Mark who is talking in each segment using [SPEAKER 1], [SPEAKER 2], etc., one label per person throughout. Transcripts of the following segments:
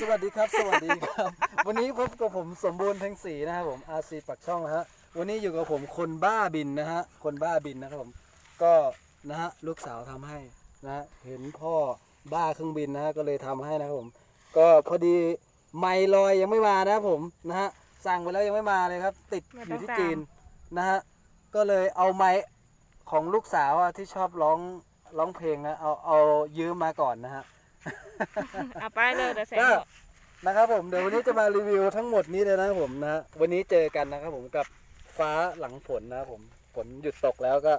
[SPEAKER 1] สวัสดีครับสวัสดีครับ วันนี้พบกับผมสมบูรณ์เพ็งศรีนะครับผมอาซีปักช่องนะฮะวันนี้อยู่กับผมคนบ้าบินนะฮะคนบ้าบินนะครับผมก็นะฮะลูกสาวทำให้นะฮะเห็นพ่อบ้าเครื่องบินนะฮะก็เลยทำให้นะครับผม ก็พอดีไมลอยยังไม่มานะครับผมนะฮะสั่งไปแล้วยังไม่มาเลยครับ ติดอ
[SPEAKER 2] ยู่
[SPEAKER 1] ที่จีนนะฮะก็เลยเอาไม้ของลูกสาวที่ชอบร้องร้องเพลงนะเอาเอายืมมาก่อนนะฮะ
[SPEAKER 2] เอาไปเลยเดี๋ยวแสง
[SPEAKER 1] ก็
[SPEAKER 2] บอก
[SPEAKER 1] นะครับผมเดี๋ยววันนี้จะมารีวิวทั้งหมดนี้เลยนะครับผมนะ วันนี้เจอกันนะครับผมกับฟ้าหลังฝนนะครับผมฝนหยุดตกแล้วก็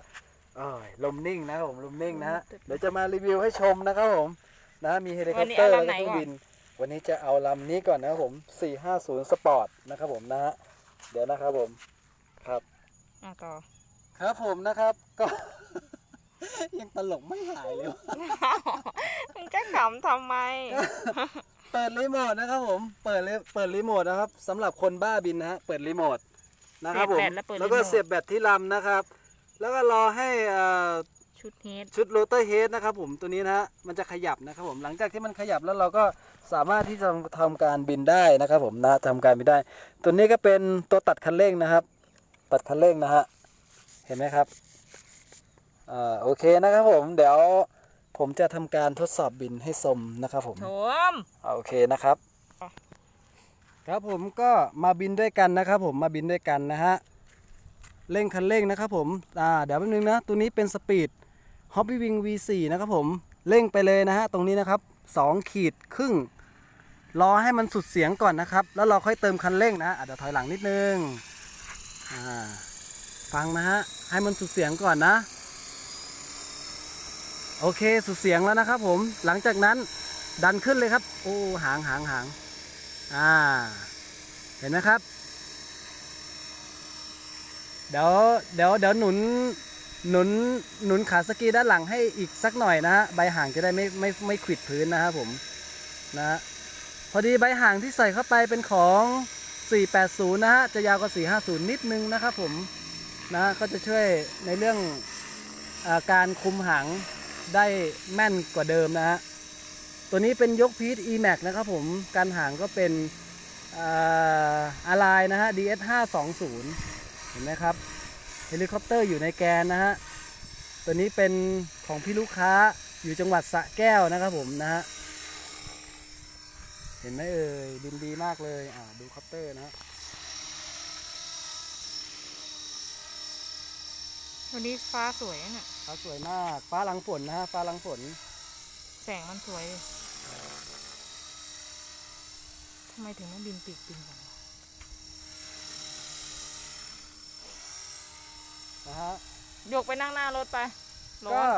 [SPEAKER 1] อ้ายลมนิ่งนะครับผมลมนิ่งนะฮะเดี๋ยวจะมารีวิวให้ชมนะครับผมนะมีเฮลิคอปเตอร์แล้วก็เครื่องบิน วันนี้จะเอาลำนี้ก่อนนะครับผม 450 สปอร์ตนะครับผมนะฮะเดี๋ยวนะครับผมครับ
[SPEAKER 2] อะต่อ
[SPEAKER 1] ครับผมนะครับก็ ยังตลกไม่หายเลย
[SPEAKER 2] มึงจะขำทำไม
[SPEAKER 1] เปิดรีโมทนะครับผม เปิดรีเปิดรีโมทนะครับสำหรับคนบ้าบินนะฮะ เปิดรีโมทนะครับผม
[SPEAKER 2] เสียบแบตแล้วเปิด
[SPEAKER 1] แล้วก็
[SPEAKER 2] รีโมท
[SPEAKER 1] เสียบแบตที่ลำนะครับ แล้วก็รอให้เอ่อ
[SPEAKER 2] ชุดเฮด
[SPEAKER 1] ชุดโรเตอร์เฮดนะครับผมตัวนี้นะฮะมันจะขยับนะครับผมหลังจากที่มันขยับแล้วเราก็สามารถที่จะทำการบินได้นะครับผมนะทำการบินได้ ตัวนี้ก็เป็นตัวตัดคันเร่งนะครับ ตัดคันเร่งนะฮะเห็นไหมครับ อ่าโอเคนะครับผมเดี๋ยวผมจะทำการทดสอบบินให้ชมนะครับผม
[SPEAKER 2] โถม
[SPEAKER 1] อ่าโอเคนะครับ
[SPEAKER 2] อะ
[SPEAKER 1] ครับผมก็มาบินด้วยกันนะครับผมมาบินด้วยกันนะฮะเร่งคันเร่งนะครับผมอ่าเดี๋ยวแป๊บนึงนะตัวนี้เป็นสปีด Hobby Wing V4 นะครับผมเร่งไปเลยนะฮะตรงนี้นะครับ2ขีดครึ่งรอให้มันสุดเสียงก่อนนะครับ แล้วเราค่อยเติมคันเร่งนะอะเดี๋ยวถอยหลังนิดนึงอ่าฟังนะฮะให้มันสุดเสียงก่อนนะ โอเคสุดเสียงแล้วนะครับ ผมหลังจากนั้นดันขึ้นเลยครับ โอ้หางหางหางอ่า เห็นไหมครับ เดี๋ยวเดี๋ยวเดี๋ยวหนุนหนุนหนุนขาสกีด้านหลังให้อีกสักหน่อยนะฮะใบห่างจะได้ไม่ไม่ไม่ขิดพื้นนะครับผมนะฮะพอดีใบห่างที่ใส่เข้าไปเป็นของ 480 นะฮะจะยาวกว่า 450 นิดนึงนะครับผมนะก็จะช่วยในเรื่องอาการคุมหาง ได้แม่นกว่าเดิมนะฮะตัวนี้เป็นยกพีท E-Max นะครับผมการหางก็เป็นอะไรนะฮะ DS 520เห็นไหมครับเฮลิคอปเตอร์อยู่ในแกนนะฮะตัวนี้เป็นของพี่ลูกค้าอยู่จังหวัดสระแก้วนะครับผมนะฮะเห็นไหมเอ่ยบินดีมากเลยอ่าดูคอปเตอร์นะฮะ
[SPEAKER 2] วันนี้ฟ้าสวยอะเนี่ย
[SPEAKER 1] ฟ้าสวยมาก ฟ้าหลังฝนนะฮะ ฟ้าหลังฝน
[SPEAKER 2] แสงมันสวยดิทำไมถึงไม่บินปีกบินกัน
[SPEAKER 1] นะฮะ
[SPEAKER 2] ยกไปนั่งหน้ารถไปร้อ
[SPEAKER 1] ก็
[SPEAKER 2] น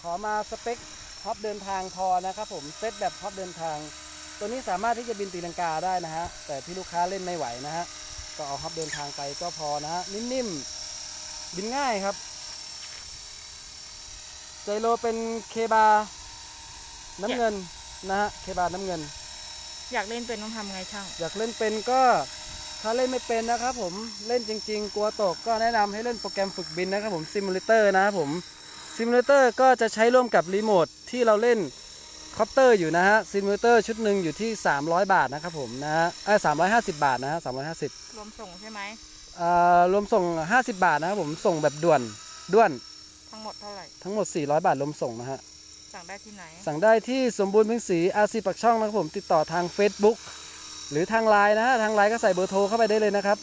[SPEAKER 1] ขอมาสเปคท็อปเดินทางพอนะครับผม เซตแบบท็อปเดินทาง ตัวนี้สามารถที่จะบินตีลังกาได้นะฮะ แต่ที่ลูกค้าเล่นไม่ไหวนะฮะ ก็เอาท็อปเดินทางไปก็พอนะฮะ นิ่มๆ บินง่ายครับ ไจโรเป็นเคบา น้ำเงินนะฮะ เคบา น้ำเงิน
[SPEAKER 2] อยากเล่นเป็นต้องทำไงช่าง
[SPEAKER 1] อยากเล่นเป็นก็ถ้าเล่นไม่เป็นนะครับผม เล่นจริง ๆ กลัวตกก็แนะนำให้เล่นโปรแกรมฝึกบินนะครับผมซิมูเลเตอร์นะครับผมซิมูเลเตอร์ก็จะใช้ร่วมกับรีโมทที่เราเล่นคอปเตอร์อยู่นะฮะซิมูเลเตอร์ชุดหนึ่งอยู่ที่ 300 บาทนะครับผมนะฮะเอ้สามร้อยห้าสิบบาทนะฮะสามร้อยห้าสิบ
[SPEAKER 2] รวมส่งใช่ไหม
[SPEAKER 1] อ่ารวมส่ง 50 บาทนะครับผมส่งแบบด่วนด่วน
[SPEAKER 2] ทั้งหมดเท่าไหร่
[SPEAKER 1] ทั้งหมด 400 บาทรวมส่งนะฮะ
[SPEAKER 2] สั่งได้ที่ไหน
[SPEAKER 1] สั่งได้ที่สมบูรณ์เพ็งศรีอาซีปักช่องนะครับผมติดต่อทาง Facebook หรือทางไลน์นะฮะ ทางไลน์ก็ใส่เบอร์โทรเข้าไปได้เลยนะครับ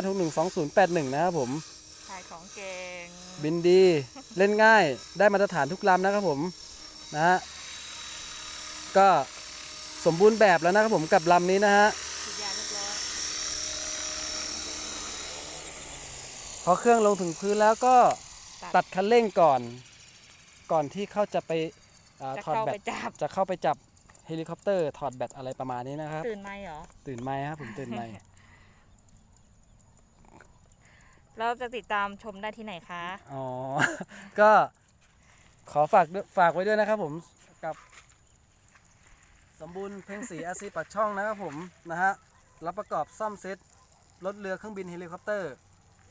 [SPEAKER 1] 0828612081 นะครับผม
[SPEAKER 2] ขายของเก่ง
[SPEAKER 1] บินดี เล่นง่าย ได้มาตรฐานทุกลำนะครับผม นะฮะ ก็สมบูรณ์แบบแล้วนะครับผมกับลำนี้นะฮะ
[SPEAKER 2] ฉีดยาเรียบร้อย
[SPEAKER 1] พอเครื่องลงถึงพื้นแล้วก็ ตัดคันเร่งก่อน ก่อนที่เขาจะไปอา
[SPEAKER 2] จะ
[SPEAKER 1] ถอด
[SPEAKER 2] เข้า
[SPEAKER 1] แบ
[SPEAKER 2] ไป
[SPEAKER 1] ต
[SPEAKER 2] จับ
[SPEAKER 1] จะเข้าไปจับเฮลิคอปเตอร์ถอดแบตอะไรประมาณนี้นะครับ
[SPEAKER 2] ตื่นไหมเหรอ
[SPEAKER 1] ตื่นไหมครับผมตื่นไหม
[SPEAKER 2] เราจะติดตามชมได้ที่ไหนคะ
[SPEAKER 1] อ๋อ ก็ขอฝากด้วยฝากไว้ด้วยนะครับผมกับ สมบูรณ์เพ่งสีอาซีปักช่องนะครับผมนะฮะรับประกอบซ่อมเซ็ตรถเรือเครื่องบินเฮลิคอปเตอร์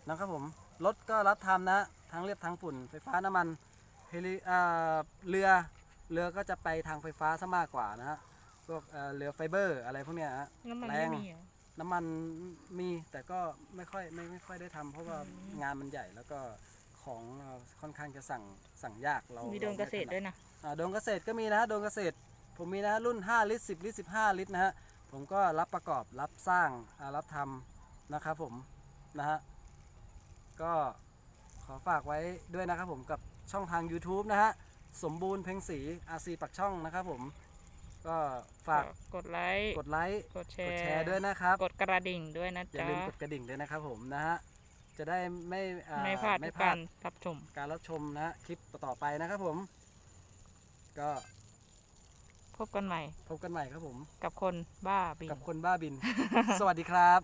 [SPEAKER 1] นะครับผม รถก็รับทำนะทั้งเรียบทางฝุ่นไฟฟ้าน้ำมันเฮลิอ่าเรือเรือก็จะไปทางไฟฟ้าซะมากกว่านะฮะพวกเอ่อเรือไฟเบอร์อะไรพวกเนี้ยฮะ
[SPEAKER 2] น้ำมัน
[SPEAKER 1] แร
[SPEAKER 2] ไม่
[SPEAKER 1] ง
[SPEAKER 2] มีเหรอ
[SPEAKER 1] น้ำมันมีแต่ก็ไม่ค่อยไม่ไม่ค่อยได้ทำเพราะว่า
[SPEAKER 2] อืม
[SPEAKER 1] งานมันใหญ่แล้วก็ของเอ่อค่อนข้างจะสั่งสั่งยากเรา
[SPEAKER 2] มีโดรนเกษตรด้วยนะ
[SPEAKER 1] อ่าโดรนเกษตรก็มีนะฮะโดรนเกษตร ผมมีนะฮะรุ่น 5 ลิตร 10 ลิตร 15 ลิตรนะฮะผมก็รับประกอบรับสร้างอ่ารับทำนะครับผมนะฮะ ก็ขอฝากไว้ด้วยนะครับผมกับช่องทาง YouTube นะฮะ สมบูรณ์เพ็งศรี RC ปักช่องนะครับผม ก็ฝาก
[SPEAKER 2] กดไลค์
[SPEAKER 1] กดไลค์
[SPEAKER 2] กดแช
[SPEAKER 1] กด
[SPEAKER 2] ร์
[SPEAKER 1] แชร์ด้วยนะครับ
[SPEAKER 2] กดกระดิ่งด้วยนะ
[SPEAKER 1] อย่า
[SPEAKER 2] จ๊ะ
[SPEAKER 1] ลืมกดกระดิ่งด้วยนะครับผมนะฮะ จะได้ไม่อ่
[SPEAKER 2] ไม่พลาดทุกการรับชม
[SPEAKER 1] การรับชมนะฮะคลิปต่อๆไปนะครับผม ก็
[SPEAKER 2] พบกันใหม่
[SPEAKER 1] พบกันใหม่ครับผม
[SPEAKER 2] กับคนบ้าบิน
[SPEAKER 1] กับคนบ้าบิน สวัสดีครับ